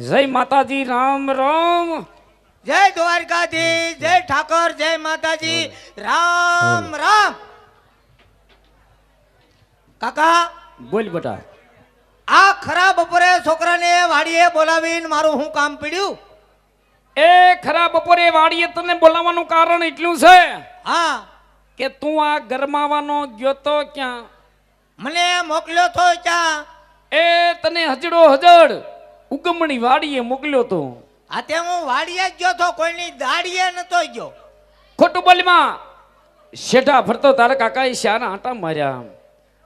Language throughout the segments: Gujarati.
જય માતાજી રામ રામ. જય દ્વારકાધીશ જય ઠાકર જય માતાજી રામ રામ. કાકા બોલ બેટા. આ ખરા બપોરે છોકરાને વાડીએ બોલાવીને મારું હું કામ પીડ્યું? એ ખરા બપોરે વાડીએ તને બોલાવવાનું કારણ એટલું છે હા. કે તું આ ગરમાવાનો ગયો તો ક્યાં? મને મોકલ્યો તો ક્યાં? એ તને હજડો હજડ. ઉગમણી વાડીએ મોકલ્યો તો. આ તે હું વાડીએ જ ગયો તો કોઈની દાડીએ નતો ગયો. ખોટું બોલમાં શેઠા ફરતો તારા કાકાએ શાના આંટા માર્યા.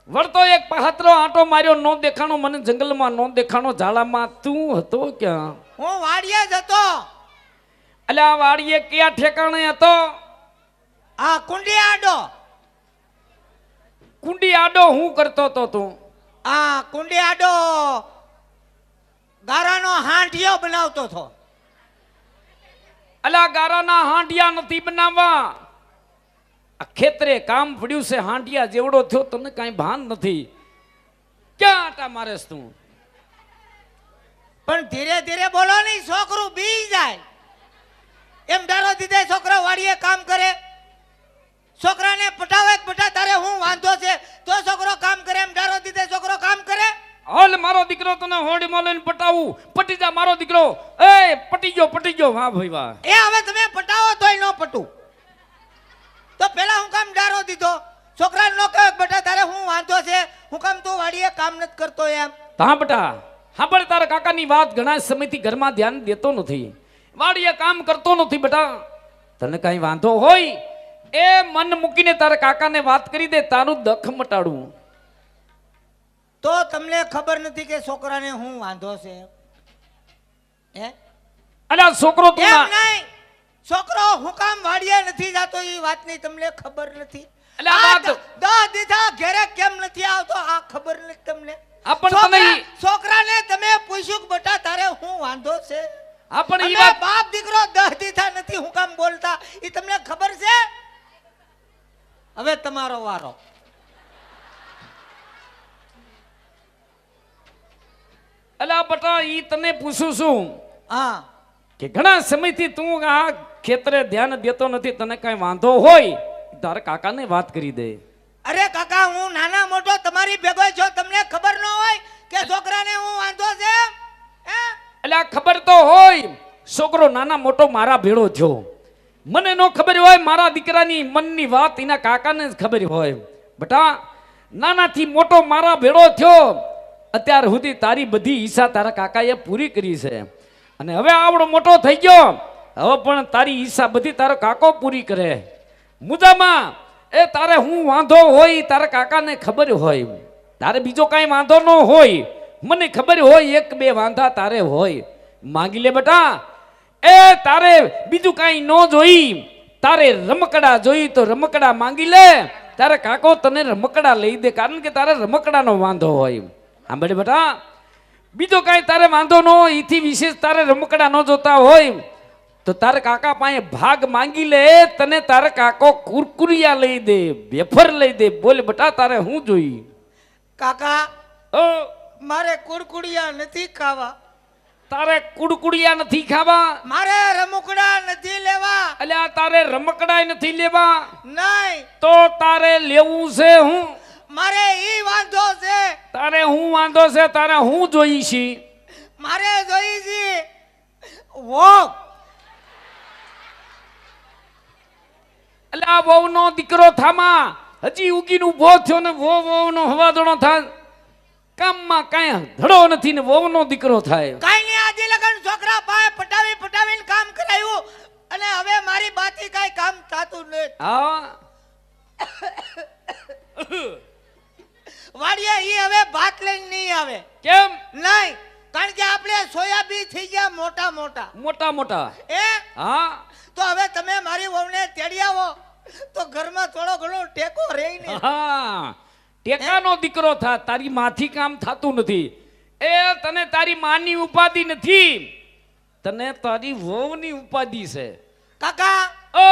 વળતો એક પહાતરો આંટો માર્યો નો દેખાણો મને જંગલમાં નો દેખાણો ઝાડામાં તું હતો ક્યાં? હું વાડીએ જ હતો. એટલે આ વાડીએ કયા ઠેકાણે હતો? આ કુંડી આડો. કુંડી આડો હું કરતો તો તું? આ કુંડી આડો ગારાનો હાંઠિયો બનાવતો હતો. અલા ગારાના હાંડિયા નથી બનાવવા. આ ખેતરે કામ પડ્યું છે હાંડિયા જેવડો થયો તને કાંઈ ભાન નથી. ક્યાં આટા મારેસ તું? પણ ધીરે ધીરે બોલો નહીં છોકરું બી જાય. એમ ધારો દીધે છોકરો વાડીએ કામ કરે. છોકરાને પટાવે પટા તારે હું વાંધો છે? તો છોકરો કામ કરે એમ ધારો દીધે છોકરો કામ કરે. હાલ મારો દીકરો તને હોડીમાં લઈને પટાવું. પટી જા મારો દીકરો. એ પટી ગયો પટી ગયો. વાહ ભાઈ વાહ. એ હવે તમે પટાવો તોય ન પટું. તો પેલા હું કામ ડારો દીધો. છોકરા નો કહે બેટા તારે હું વાંધો છે? હું કામ તું વાડીએ કામ નથી કરતો એમ. હા બટા પણ તારા કાકાની વાત ઘણા સમયથી ઘરમાં ધ્યાન દેતો નથી. વાડીએ કામ કરતો નથી બેટા. તને કાંઈ વાંધો હોય? એ મન મૂકીને તારા કાકાને વાત કરી દે તારું દખ મટાડું. તો તમને ખબર નથી કે છોકરાને હું વાંધો છે? હે? અલા છોકરો તું ના- નહીં. છોકરો હું કામ વાડીએ નથી જાતો એ વાતની તમને ખબર નથી. દ- દીધા ઘેરે કેમ નથી આવતો આ ખબર નથી તમને. છોકરાને તમે પૂછ્યું કે બટા તારે હું વાંધો છે? આપણે એ વાત બાપ દીકરો દસ દીધા નથી હું કામ બોલતા એ તમને ખબર છે? હવે તમારો વારો. અલા બટા ઈ તને પૂછું છું હા. કે ઘણા સમયથી તું આ ખેતરે ધ્યાન દેતો નથી તને કઈ વાંધો હોય? તારે કાકાને વાત કરી દે. અરે કાકા હું નાના મોટો તમારી ભેગો છો તમને ખબર ન હોય કે છોકરાને હું વાંધો છે? હે? એટલે ખબર તો હોય છોકરો નાના મોટો મારા ભેળો થયો મને નો ખબર હોય મારા દીકરાની મનની વાત એના કાકાને જ ખબર હોય. બટા નાનાથી મોટો મારા ભેળો થયો અત્યાર સુધી તારી બધી ઈચ્છા તારા કાકાએ પૂરી કરી છે. અને હવે આવડો મોટો થઈ ગયો. હવે પણ તારી ઈચ્છા બધી તારો કાકો પૂરી કરે. મુજામાં, એ તારે હું વાંધો હોય તારા કાકાને ખબર હોય. તારે બીજો કાંઈ વાંધો ન હોય. મને ખબર હોય એક બે વાંધા તારે હોય. માંગી લે બેટા. એ તારે બીજું કાંઈ ન જોઈ. તારે રમકડા જોઈ તો રમકડા માંગી લે. તારે કાકો તને રમકડા લઈ દે. કારણ કે તારે રમકડાનો વાંધો હોય. સાંભળે બેટા? બીજો કાંઈ તારે વાંધો ન હોય એથી વિશેષ તારે રમકડા ન જોતા હોય. તો તારે કાકા પાસે ભાગ માંગી લે તને તારે કાકો કુરકુરિયા લઈ દે વેફર લઈ દે. બોલ બટા તારે હું જોઈ? કાકા ઓ મારે કુરકુડિયા નથી ખાવા. તારે કુડકુડિયા નથી ખાવા? મારે રમકડા નથી લેવા. અલ્યા તારે રમકડા નથી લેવા? નહીં. તો તારે લેવું છે હું? મારે ઈ વાંધો છે. તારે હું વાંધો છે તારે હું જોઈ છી? મારે જોઈ છે. વો એટલે આ વહુનો દીકરો થામા. હજી ઉગીને ભો થયો ને વો વહુનો હવાદણો થાય કામમાં કાંઈ ધડો નથી ને વહુનો દીકરો થાય. કાંઈ નહીં આજે લગન છોકરા મોટા? એ? હા? તો હવે તમે મારી વહુને તેડી આવો. તો ઘરમાં થોડો ઘણો ટેકો રહે ને હા. ટેકાનો દીકરો થા તારી માથી કામ થતું નથી. એ તને તારી માની ઉપાધિ નથી. તને તારી વહુની ઉપાધિ છે. કાકા ઓ!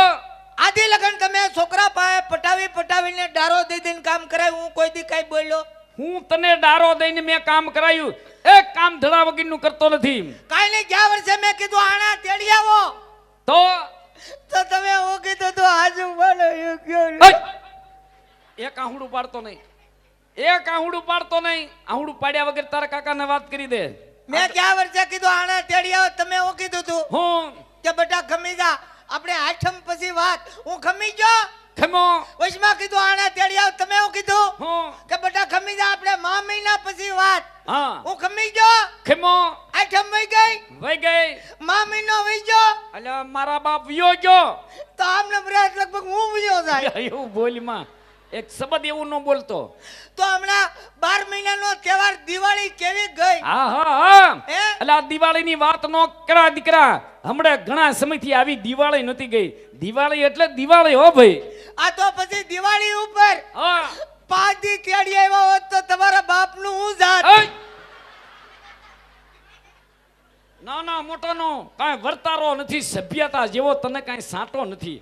આધી લગન તમે છોકરા પાસે પટાવી પટાવીને ડારો દઈ દઈને કામ કરાય હું કોઈ દી કઈ બોલ્યો? હું તને ડારો દઈને મેં કામ કરાયું એક કામ ધડા વગરનું કરતો નથી. કાંઈ નહીં ગયા વર્ષે મેં કીધું આણા તેડી આવો. તો? તો તમે હું કીધું તો આજુ બોલો એ ગયો! એક આહુડું પાડતો નહીં. એક આહુડું પાડતો નહીં. આહુડું પાડ્યા વગર તારા કાકાને વાત કરી દે. મેં ગયા વર્ષે કીધું આણા તેડી આવો. તમે હું કીધું તું હું? કે બેટા ખમી જા. આપણે આઠમ પછી વાત. હું ખમી ગયો? ખમો. વશમાં કીધું આને તેડી આવ. તમે હું કીધું? હું. કે બેટા ખમી જા આપણે મા મહિના પછી વાત. હા. હું ખમી ગયો? ખમો. આઠમ વહી ગઈ? વઈ ગઈ. મા મહિનો વઈ ગયો? અલ્યા મારા બાપ વિયો ગયો. તો આમને બરાબર લગભગ હું વયો જાય? એવું બોલમાં એક શબ્દ એવું ન બોલતો. તો હમણાં બાર મહિનાનો તહેવાર દિવાળી કેવી ગઈ? હા હા હા. એટલે આ દિવાળીની વાત નો કરા દીકરા. હમણાં ઘણા સમયથી આવી દિવાળી નથી ગઈ. દિવાળી એટલે દિવાળી હો ભાઈ. આ તો પછી દિવાળી ઉપર હા. પાંચ કેડી આવ્યા હોત તો તમારા બાપનું હું જાત! ના ના મોટાનો કાંઈ વર્તારો નથી સભ્યતા જેવો તને કાંઈ સાંટો નથી.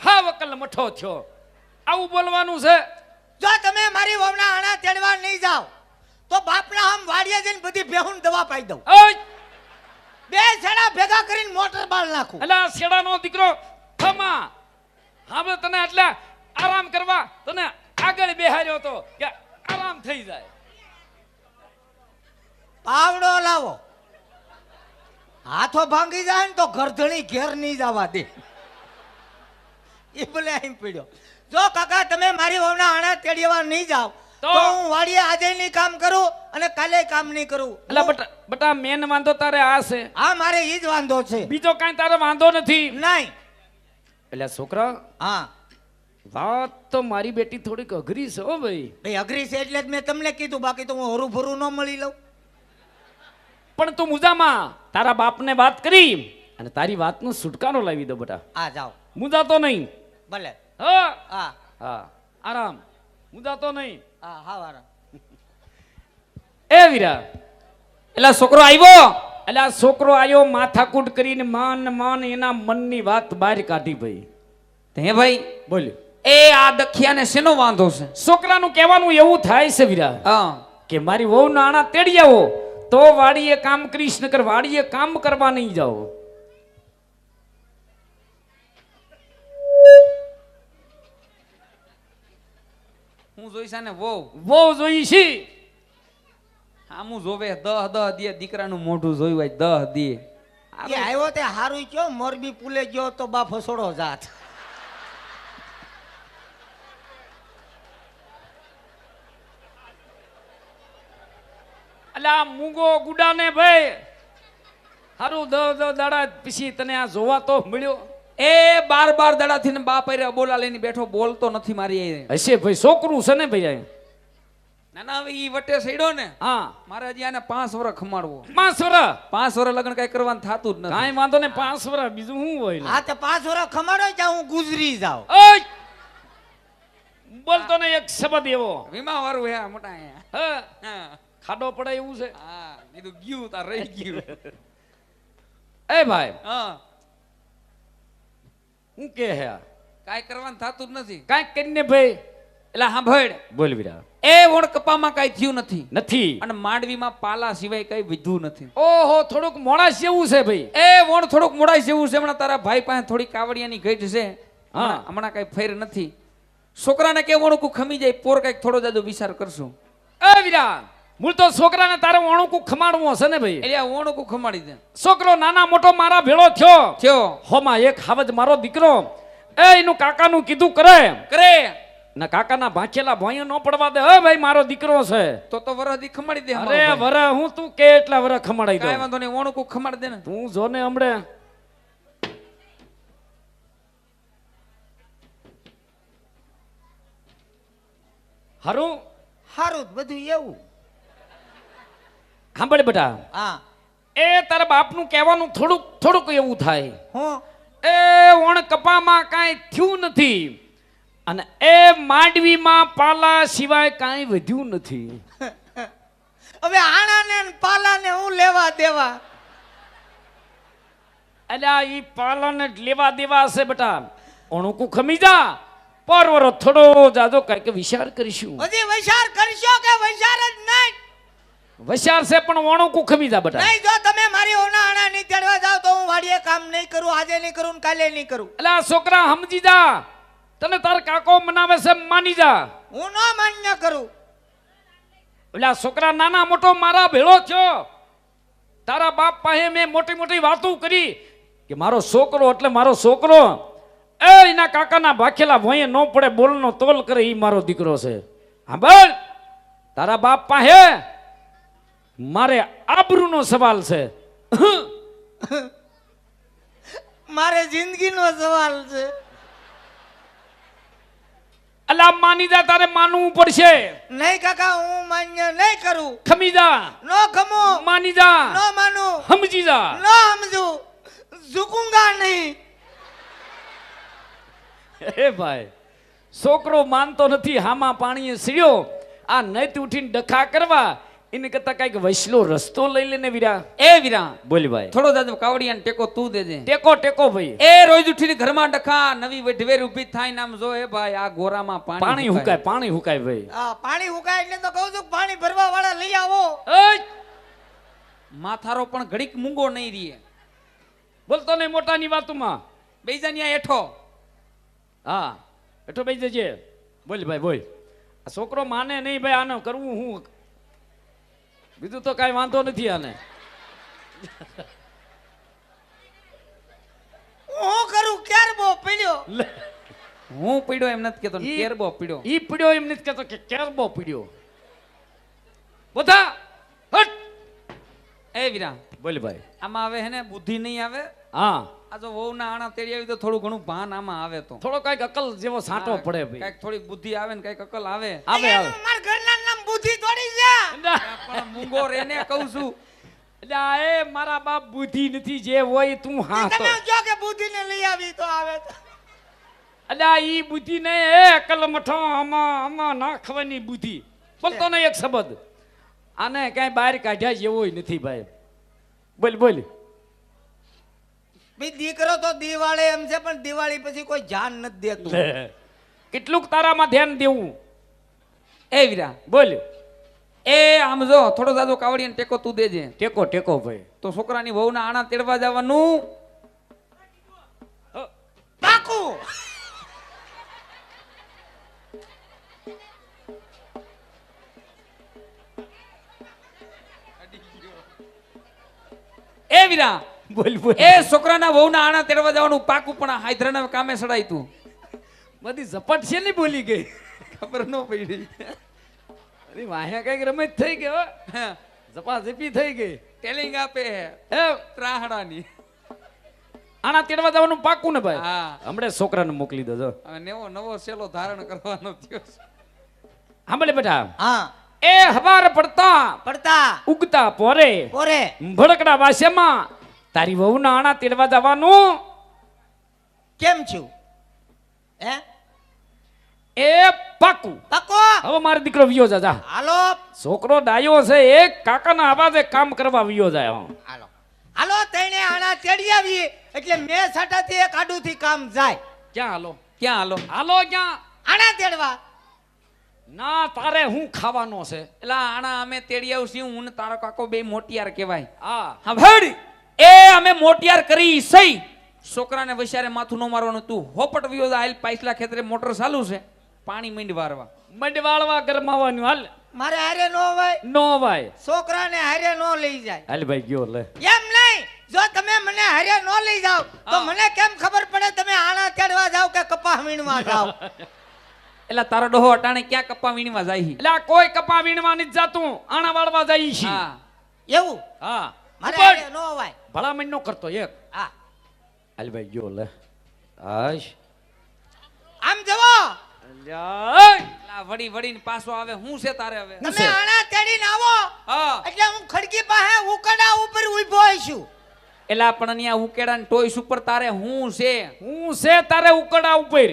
હા વકલ મઠો થયો. આવું બોલવાનું છે? જો તમે મારી વહુના આણા તેડવા નહીં જાઓ તો બાપના આમ વાડીએ જઈને બધી બેહુન દવા પાઈ દઉં! બે છેડા ભેગા કરીને મોટર બાળ નાખું. એટલે આ શેડાનો દીકરો થમા હવે તને એટલે આરામ કરવા તને આગળ બેહાર્યો હતો કે આરામ થઈ જાય. પાવડો લાવો. હાથો ભાંગી જાય ને તો ગરધણી ઘેર નહીં જવા દે. એ ભલે અહીં પડ્યો. જો કાકા તમે મારી વહુના આણા તેડીવા નહીં જાવ તો? હું વાડીએ આજે નહીં કામ કરું અને કાલે કામ નહીં કરું. એટલે બટા બટા મેન વાંધો તારે આ છે. હા મારે ઈ જ વાંધો છે. બીજો કાંઈ તારે વાંધો નથી. નહીં. એટલે છોકરા હા. વાત તો મારી બેટી થોડીક અઘરી છે હો ભાઈ. ભાઈ અઘરી છે એટલે જ મેં તમને કીધું બાકી તો હું હરું ભરું ન મળી લઉં. પણ તું મુજામાં તારા બાપને વાત કરી. અને તારી વાતનો છુટકારો લાવી દો બેટા. આ જાઓ. મુજાતો નહીં. ભલે. હા. હા. હા. આરામ. મુજાતો નહીં. હા હા વારા એ વીરા. એટલે છોકરો આવ્યો એટલે આ છોકરો આવ્યો માથાકૂટ કરીને માન માન એના મનની વાત બહાર કાઢી ભાઈ. હે ભાઈ? બોલ્યો. એ આ દખિયાને શેનો વાંધો છે? છોકરાનું કહેવાનું એવું થાય છે વીરા હા. કે મારી વહુ નાણા તેડી આવો તો વાડીએ કામ કરીશ નકર વાડીએ કામ કરવા નહીં જાઓ. હું જોઈશ ને વહુ. વહુ જોઈ છે. આમું જોવે દહ દહ દે દીકરાનું મોઢું જોયું હોય દહ દે. એ આવ્યો તે હારું કયો મોરબી પુલે ગયો તો બા ફસોડો જાત. અલા આ ગુડા ગુડાને ભાઈ હારું દહ દહ દાડા પછી તને આ જોવા તો મળ્યો. એ બાર બાર દડાથી ને બાપ અરે બોલા લઈને બેઠો બોલતો નથી મારી એ. હશે ભાઈ છોકરું છે ને ભાઈ નાના ના ના હવે ઈ વટે સડ્યો ને. હા. મારે હજી આને પાંચ વર ખમાડવો. પાંચ વરસ? પાંચ વર લગ્ન કઈ કરવાનું થતું જ નથી. કાંઈ વાંધો ને પાંચ વરસ બીજું શું હોય? હા તો પાંચ વર ખમાડો ત્યાં હું ગુજરી જાઉં! બોલતો ને એક શબ્દ એવો. વીમા વાળું હે મોટા હે હા? હા. ખાડો પડે એવું છે? હા કીધું ગયું તાર રહી ગયું. એ ભાઈ હા. હું કે હે? કાંઈ કરવાનું થતું જ નથી. કાંઈક કરીને ભાઈ? એટલે સાંભળ બોલ વીરા. એ વણ કપામાં કાંઈ થયું નથી. નથી. અને માંડવીમાં પાલા સિવાય કઈ વિધું નથી. ઓહો થોડુંક મોડા જેવું છે ભાઈ. એ વણ થોડુંક મોડા જેવું છે. હમણાં તારા ભાઈ પાસે થોડી કાવડિયાની ઘેટ છે. હા. હમણાં હમણાં કઈ ફેર નથી. છોકરાને કે વણકું ખમી જાય પોર કંઈક થોડો દાદો વિચાર કરશું. એ વીરા મૂળ તો છોકરાને તારે વણુકું ખમાડવું હશે ને ભાઈ? એટલે આ ખમાડી દે. છોકરો નાના મોટો મારા ભેળો થયો. થયો. હોમાં એક હાવજ મારો દીકરો. એ એનું કાકાનું કીધું કરે. કરે. ના કાકાના ભાંચેલા ભાઈઓ ન પડવા દે. હે ભાઈ મારો દીકરો છે. તો તો વરદી ખમાડી દે અરે વર હું તું કે એટલા વર ખમાડાઈ દે કાઈ વાંધો નહીં વણુકું ખમાડી દે ને. તું જો ને હમણે. હારું? હારું બધું એવું. સાંભળ બેટા. હા. એ તારા બાપનું કહેવાનું થોડુંક થોડુંક એવું થાય. હું? એ વણ કપામાં કાંઈ થયું નથી. અને એ માંડવીમાં પાલા સિવાય કાંઈ વધ્યું નથી. હવે આણાને ને પાલાને હું લેવા દેવા? અલ્યા ઈ પાલાને લેવા દેવા હશે બેટા. અણુકું ખમી જા. પરવરો થોડો જાજો કાંઈક વિચાર કરીશું. હજી વિચાર કરશો કે વિચાર જ નહીં? વિચાર છે પણ વણું કુ ખમી જા બટા. નહીં જો તમે મારી ઓના આણા નહીં તેડવા જાવ તો હું વાડીએ કામ નહીં કરું આજે નહીં કરું ને કાલે નહીં કરું. એટલે આ છોકરા સમજી જા. તને તાર કાકો મનાવે છે માની જા. હું ન માન્ય કરું. એટલે આ છોકરા નાના મોટો મારા ભેળો થયો. તારા બાપ પાસે મેં મોટી મોટી વાતો કરી કે મારો છોકરો એટલે મારો છોકરો. એ એના કાકાના ભાખેલા ભોંયે ન પડે બોલનો તોલ કરે એ મારો દીકરો છે. હા બોલ. તારા બાપ પાસે મારે આબરૂનો સવાલ છે. મારે જિંદગીનો સવાલ છે. અલા માનીદા તારે માનવું પડશે. નહીં કાકા હું માન્ય નહીં કરું. ખમીદા નો ખમો. માનીદા નો માનું. સમજીદા નો સમજુ ઝુકુંગા નહીં. એ ભાઈ છોકરો માનતો નથી હામાં પાણીએ સીડ્યો. આ નૈત ઉઠીને ડખા કરવા એને કરતા કંઈક વૈસલો રસ્તો લઈ લેને વીરા. એ વીરા. બોલ ભાઈ. થોડો જાજો કાવડિયાને ટેકો તું દેજે. ટેકો ટેકો ભાઈ. એ રોજ ઉઠીને ઘરમાં ડખા નવી વઢવેર ઊભી થાય નામ જો એ ભાઈ આ ગોરામાં પાણી પાણી હુકાય. પાણી હુકાય ભાઈ. આ પાણી હુકાય એટલે તો કહું છું પાણી ભરવા વાળા લઈ આવો. માથારો પણ ઘડીક મૂંગો નહીં રીએ. બોલતો નહીં મોટાની વાતમાં. બેજાનિયા હેઠો. હા હેઠો બેજે બોલ ભાઈ બોલ. આ છોકરો માને નહીં ભાઈ આને કરવું હું બીજું તો કાંઈ વાંધો નથી આને. હું કરું? ક્યારે બહુ પીડ્યો? હું પીડ્યો એમ નથી કેતો કેરબો પીડ્યો. ઈ પીડ્યો એમ નથી કેતો કે કેરબો પીડ્યો. બધા હટ! એ વિરા બોલ ભાઈ. આમાં આવે હે ને બુદ્ધિ નહીં આવે. હા. આ જો વહુના આણા તેડી આવી તો થોડું ઘણું ભાન આમાં આવે તો. થોડો કંઈક અકલ જેવો સાંટો પડે ભાઈ. કંઈક થોડીક બુદ્ધિ આવે ને કંઈક અકલ આવે. આવે આવે એનું મારા ઘરના નામ બુદ્ધિ થોડી છે પણ મૂંગો રેને કહું છું એટલે આ એ મારા બાપ બુદ્ધિ નથી જે હોય તું હા તો તમે જો કે બુદ્ધિ ને લઈ આવી તો આવે એટલે ઈ બુદ્ધિ ને એ કલમઠો આમાં આમાં નાખવાની બુદ્ધિ. બોલતો નહીં એક શબ્દ. આને કઈ બહાર કાઢ્યા જેવો નથી ભાઈ. બોલ બોલ. ભાઈ દીકરો તો દિવાળી એમ છે પણ દિવાળી પછી કોઈ ધ્યાન નથી દેતું. કેટલુંક તારામાં ધ્યાન દેવું. એ વીરા બોલ. એ આમ જો થોડો જાજો કાવડીને ટેકો તું દેજે. ટેકો ટેકો ભાઈ. તો છોકરાની વહુના આણા તેડવા જવાનું. પાકું એ વિરા બોલ બોલ. એ છોકરાના વહુના આણા તેડવા જવાનું પાકું પણ હાઈધરાના કામે સડાય તું. બધી ઝપટ છે ને બોલી ગઈ. ખબર ન પડી. અરે વાહ્યા કંઈક રમત થઈ ગઈ હો. ઝપા થઈ ગઈ. ટેલિંગ આપે હે. એ ત્રાહડાની. આના તેડવા જવાનું પાકું ને ભાઈ? હા. હમણે છોકરાને મોકલી દેજો. હવે નવો નવો સેલો ધારણ કરવાનો થયો છે. સાંભળે બેટા. હા. એ હવાર પડતા પડતા. ઉગતા પોરે પોરે. ભડકડા વાસેમાં તારી વહુના આણા તેડવા જવાનું. કેમ છું? હે? એ પાકું. પાકો? હવે મારો દીકરો વિયો જા જા. હાલો. છોકરો ડાયો છે એક કાકાના આવાજે કામ કરવા વિયો જાય હાલો. હાલો તેણે આણા તેડી આવી. એટલે મેં સાટાથી એક આડુથી કામ જાય. ક્યાં હાલો? ક્યાં હાલો? હાલો ક્યાં? આણા તેડવા. ના તારે હું ખાવાનો છે? એટલે આણા અમે તેડી આવશી હું ને તારો કાકો બે મોટિયાર કહેવાય. આ હા ભડ! એ અમે મોટિયાર કરી સહી છોકરાને વૈશારે માથું ન મારવાનું તું હોપટ વિયો આઈલ પાછલા ખેતરે મોટર ચાલુ છે. પાણી મીંડ વારવા. મંડવાળવા ગરમાવાનું હાલ. મારે હારે નો હોય. નો હોય. છોકરાને હારે નો લઈ જાય. હાલ ભાઈ ગયો લે. એમ નહીં. જો તમે મને હારે નો લઈ જાવ તો મને કેમ ખબર પડે તમે આણા ચડવા જાવ કે કપા વીણવા જાવ એટલે તારો ડોહો અટાણે ક્યાં કપા વીણવા જાય એટલે આ કોઈ કપા વીણવા નથી જાતું. આણા વાળવા જાય છે. એવું? હા. મારે હારે નો હોય. ભલામણ નો કરતો એક. હા. હાલ ભાઈ ગયો લે. આશ આમ જવો વળી વળીને પાછો આવે. હું છે તારે હવે? તમે? આણા તેડીને આવો. હા. એટલે હું ખડકી પાસે ઉકડા ઉપર ઊભો છું. એલા પણ અહીંયા ઉકેડા ને ટોઈસ ઉપર તારે હું છે? હું છે તારે ઉકડા ઉપર.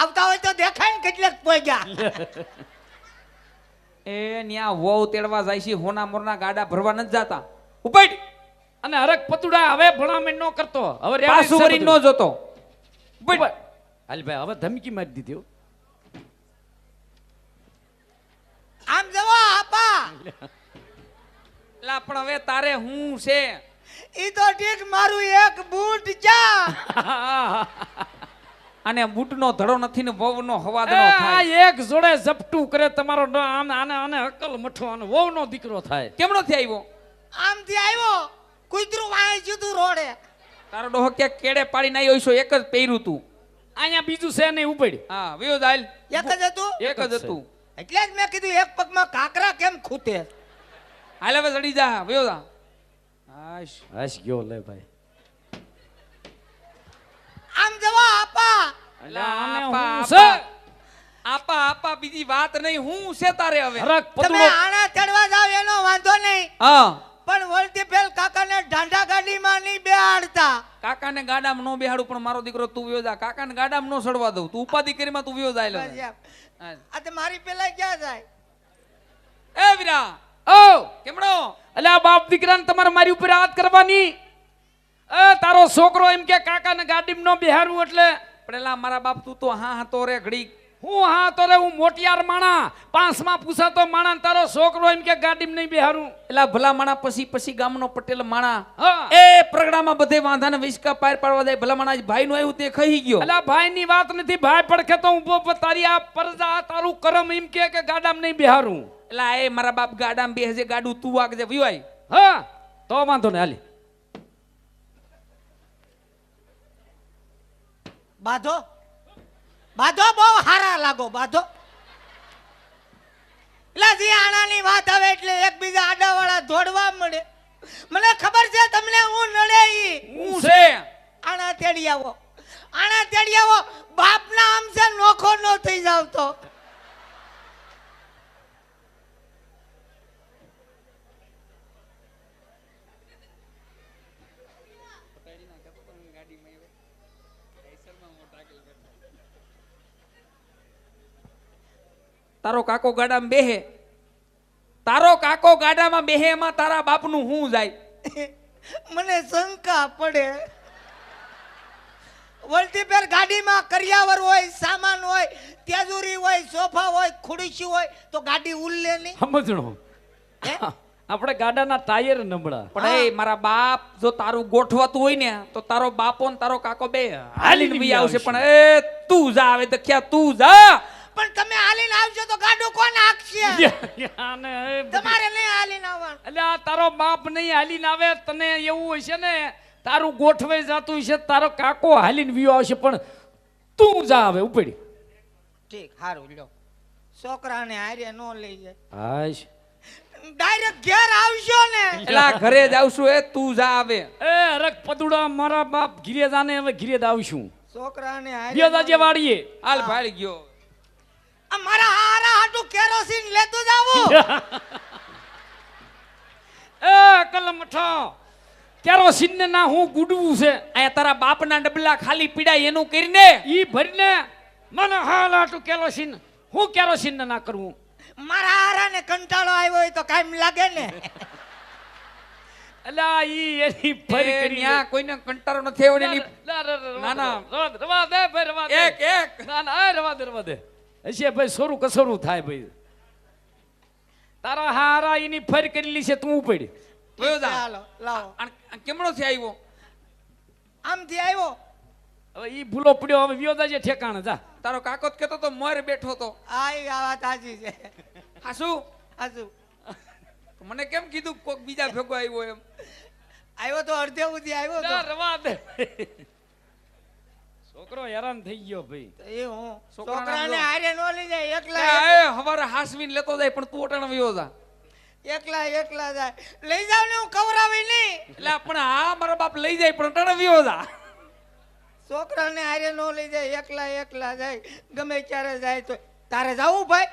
આવતા હોય તો દેખાય ને કેટલાક પહોંચ્યા એ ન્યા વહુ તેડવા જાય છે હોના મોરના ગાડા ભરવા નથી જાતા. ઉપાડ. અને હરક પતુડા હવે ભણામણ નો કરતો. હવે પાછું છે નો જોતો. ઉપર. હાલ ભાઈ હવે ધમકી મારી દીધી હો. લા પણ હવે તારે હું છે? ઈ તો ઠીક મારું એક બૂટ જા. અને બૂટનો ધડો નથી ને વહુનો હવાદ હવા નો આ થાય. એક જોડે ઝપટું કરે તમારો આમ આને આને અકલ મઠો અને વહુનો દીકરો થાય. કેમનો થી આવ્યો? આમથી આવ્યો? કુતરું વાય જુદું રોડે. તારો ડોહ કે કેડે પાડી આવ્યો છો એક જ પહેર્યું તું. અહીંયા બીજું છે નહીં ઉપડ હા વિયો દાલ એક જ હતું? એક જ હતું. એટલે જ મેં કીધું એક પગમાં કાકરા કેમ ખૂટે? હાલે હવે ચડી જા વિયો જા. હાશ. હાશ ગયો લે ભાઈ. આમ જવા આપા. આપા આપા. બીજી વાત નહીં હું છે તારે હવે? તમે આણા ચડવા જાવ એનો વાંધો નહીં. હા. પણ વળતી પેલ કાકાને ઢાંઢા ગાડીમાં નહીં બેહાડતા. કાકાને ગાડામાં નો બેહાડું પણ મારો દીકરો તું વ્યો જા. કાકાને ગાડામાં નો સડવા દઉં. તું ઉપાધિ કરીમાં તું વ્યો જાય. આ તે મારી પેલા ક્યાં જાય? એ વીરા ઓ કેમણો? એટલે આ બાપ દીકરાને તમારે મારી ઉપર હાથ કરવાની? એ તારો છોકરો એમ કે કાકાને ગાડીમાં નો બેહાડું એટલે. પણ એલા મારા બાપ તું તો હા હા તો રે ઘડી હું હા તો રે હું મોટિયાર માણા પાંચમાં પૂછાતો માણા તારો છોકરો એમ કે ગાડીમાં નહીં બેહારું. એટલે ભલા માણા પછી પછી ગામનો પટેલ માણા. હા. એ પ્રગડામાં બધે વાંધાને વિસ્કા પાર પાડવા જાય. ભલા માણા ભાઈ નું આવ્યું તે ખાઈ ગયો. એટલે ભાઈ ની વાત નથી ભાઈ પડખે તો ઊભો તારી આ પરજા તારું કરમ એમ કે કે ગાડામાં નહીં બેહારું. એટલે એ મારા બાપ ગાડામાં બેસે ગાડું તું વાગજે. વિવાય. હા તો વાંધો ને હાલી. બાધો. બાધો બહુ હારા લાગો બાધો. એટલે જે આણાની વાત આવે એટલે એકબીજા આડાવાળા ધોડવા મળે. મને ખબર છે તમને હું નડે ઈ. હું છે? આણા તેડી આવો. આણા તેડી આવો. બાપના આમ છે નોખો નો થઈ જાવ તો તારો કાકો ગાડામાં બેહે. તારો કાકો ગાડામાં બેહે એમાં તારા બાપનું હું જાય? મને શંકા પડે. વળતી ફેર ગાડીમાં કરિયાવર હોય સામાન હોય તેજુરી હોય સોફા હોય ખુરશી હોય તો ગાડી ઉલ્લે નહીં. સમજણો. હે? આપણે ગાડાના ટાયર નબળા. પણ એ મારા બાપ જો તારું ગોઠવાતું હોય ને તો તારો બાપો ને તારો કાકો બે હાલીને બી આવશે. પણ એ તું જા હવે દખ્યા તું જા. પણ તમે હાલીને આવજો તો ગાડું કોણ હાંકશે? આને એ બધી- તમારે નહીં હાલીને આવવાનું. એટલે આ તારો બાપ નહીં હાલીને આવે તને એવું હશે ને તારું ગોઠવાઈ જાતું હશે તારો કાકો હાલીને વિયો આવશે પણ તું જા હવે ઉપડી. ઠીક સારું લ્યો. છોકરાને હારે ન લઈ જાય. હાશ. ડાયરેક્ટ ઘેર આવશો ને. એલા ઘરે જ આવશું એ તું જા આવે. એ રક પદુડા મારા બાપ ઘીરે જાને હવે ઘીરે જ આવશું. છોકરાને હારે ગયો ન દાજે વાડીએ. હાલ ભાળી ગયો. મારા હારા હાટુ કેરોસીન લેતું જાવો. એ કલમઠો કેરોસીન ને ના હું ગુડવું છે? અહીંયા તારા બાપના ડબલા ખાલી પીડાય એનું કરીને? ઈ ભરીને? મને હાલ હાટુ કેરોસીન. હું કેરોસીન ને ના કરવું મારા હારાને કંટાળો આવ્યો હોય તો કાયમ લાગે ને? અલા ઈ એની ફરી કરી ન્યા કોઈને કંટાળો નથી આવ્યો ને ના, ના, ના, ના, ના. રવા દે, રવા દે ભાઈ રવા દે. એક એક. ના ના રવા દે રવા દે. હશે ભાઈ સોરું કસોરું થાય ભાઈ. તારા હારા એની ફર કરેલી છે તું ઉપડી. કેમડો જા. આવ્યો આમ થી આવ્યો આમથી આવ્યો હવે ઈ ભૂલો પડ્યો હવે વ્યોદા જે ઠેકાણે જા. તારો કાકો જ કહેતો તો મર બેઠો તો આ આ વાત સાચી છે. હાસુ હાસુ મને કેમ કીધું કોક બીજા ભેગો આવ્યો એમ? આવ્યો તો અડધે સુધી આવ્યો તો. રવા દે. છોકરો હેરાન થઈ ગયો ભાઈ. એ હું છોકરાના. હારે નો લઈ જાય એકલા એ હવારે હાસવીને લેતો જાય પણ તું અટાણે વયો જા. એકલા એકલા જાય. લઈ જાવ ને હું કવરાવી નહીં. એટલે પણ હા મારો બાપ લઈ જાય પણ અટાણે વયો જા. છોકરાને હારે નો લઈ જાય એકલા એકલા જાય. ગમે ત્યારે જાય તો તારે જાવું ભાઈ?